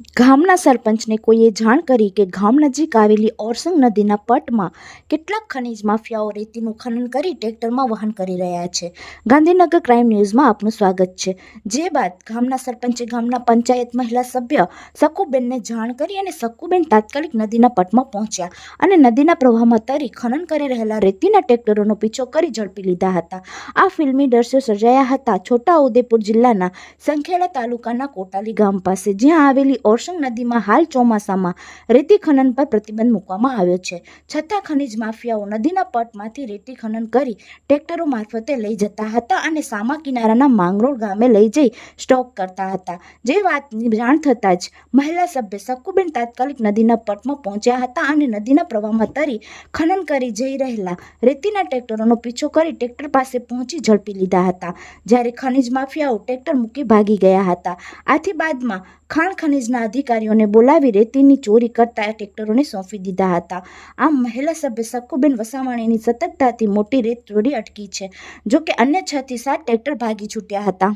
ગામના સરપંચને કોઈએ જાણ કરી કે ગામ નજીક આવેલી ઓરસંગ નદીના પટમાં કેટલાક ખનીજ માફિયાઓ રેતીનું ખનન કરી ટ્રેક્ટરમાં વહન કરી રહ્યા છે. ગાંધીનગર ક્રાઇમ ન્યૂઝમાં આપનું સ્વાગત છે. જે બાદ ગામના સરપંચે ગામના પંચાયત મહિલા સભ્ય સકુબેનને જાણ કરી અને સકુબેન તાત્કાલિક નદીના પટમાં પહોંચ્યા અને નદીના પ્રવાહમાં તરી ખનન કરી રહેલા રેતીના ટ્રેક્ટરોનો પીછો કરી ઝડપી લીધા હતા. આ ફિલ્મી દ્રશ્યો સર્જાયા હતા છોટાઉદેપુર જિલ્લાના સંખેડા તાલુકાના કોટાલી ગામ પાસે. જ્યાં આવેલી ઓરસંગ નદીમાં હાલ ચોમાસામાં રેતી ખનન પર પ્રતિબંધ મૂકવામાં આવ્યો છે. છતાં ખનીજ માફિયાઓ નદીના પટમાંથી રેતી ખનન કરી ટ્રેક્ટરો મારફતે લઈ જતા હતા અને સામા કિનારાના માંગરોળ ગામે લઈ જઈ સ્ટોક કરતા હતા. જે વાતની જાણ થતાં જ મહિલા સભ્ય સક્કુબેન તાત્કાલિક નદીના પટમાં પહોંચ્યા હતા અને નદીના પ્રવાહમાં તરી ખનન કરી જઈ રહેલા રેતીના ટ્રેક્ટરોનો પીછો કરી ટ્રેક્ટર પાસે પહોંચી ઝડપી લીધા હતા. જ્યારે ખનીજ માફિયાઓ ટ્રેક્ટર મૂકી ભાગી ગયા હતા. આથી બાદમાં ખાણ ખનીજના અધિકારીઓને બોલાવી રેતીની ચોરી કરતા ટ્રેક્ટરોને સોંપી દીધા હતા. આમ મહિલા સભ્ય સક્કુબેન વસાવાણીની સતર્કતાથી મોટી રેત ચોરી અટકી છે, જોકે અન્ય છ થી સાત ટ્રેક્ટર ભાગી છૂટ્યા હતા.